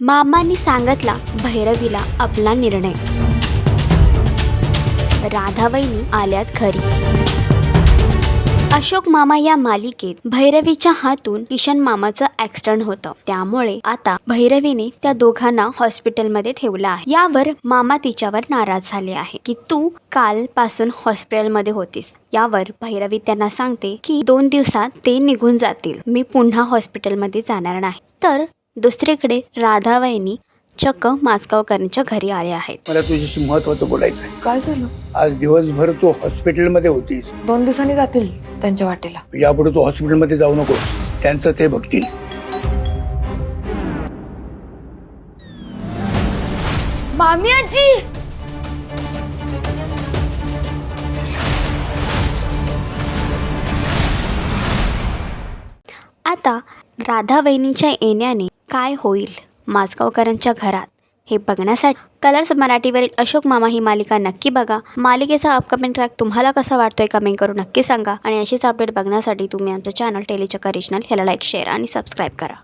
मामांनी सांगितला भैरवीला आपला निर्णय. राधाबाईनी आल्यात घरी. अशोक मामा या मालिकेत भैरवीच्या हातून किशन मामाचं ऍक्सिडेंट होतं. त्यामुळे आता भैरवीने त्या दोघांना हॉस्पिटलमध्ये ठेवलं आहे. यावर मामा तिच्यावर नाराज झाले आहे की तू कालपासून हॉस्पिटलमध्ये होतीस. यावर भैरवी त्यांना सांगते की दोन दिवसात ते निघून जातील. मी पुन्हा हॉस्पिटलमध्ये जाणार नाही. तर दुसरीकडे राधाबाईंनी चक्क माजगावकरांच्या घरी आले आहेत. मला तुझ्याशी महत्वाचं बोलायचं आहे. काय झालं? आज दिवसभर तू हॉस्पिटलमध्ये होतीस. दोन दिवसांनी जातील त्यांच्या वाटेला. यापुढे तू हॉस्पिटलमध्ये जाऊ नकोस. त्यांचं ते बघतील. मामी आजी! आता राधा वहिनीच्या येण्याने काय होईल? माजगावकरांच्या घरात. हे बघण्यासाठी कलर्स मराठीवरील अशोक मामा ही मालिका नक्की बघा. मालिकेचा अपकमिंग ट्रॅक तुम्हाला कसा वाटतोय कमेंट करून नक्की सांगा. आणि अशीच अपडेट बघण्यासाठी तुम्ही आमचं चॅनल टेलीचक्कर रिजनल ह्याला लाईक शेअर आणि सबस्क्राईब करा.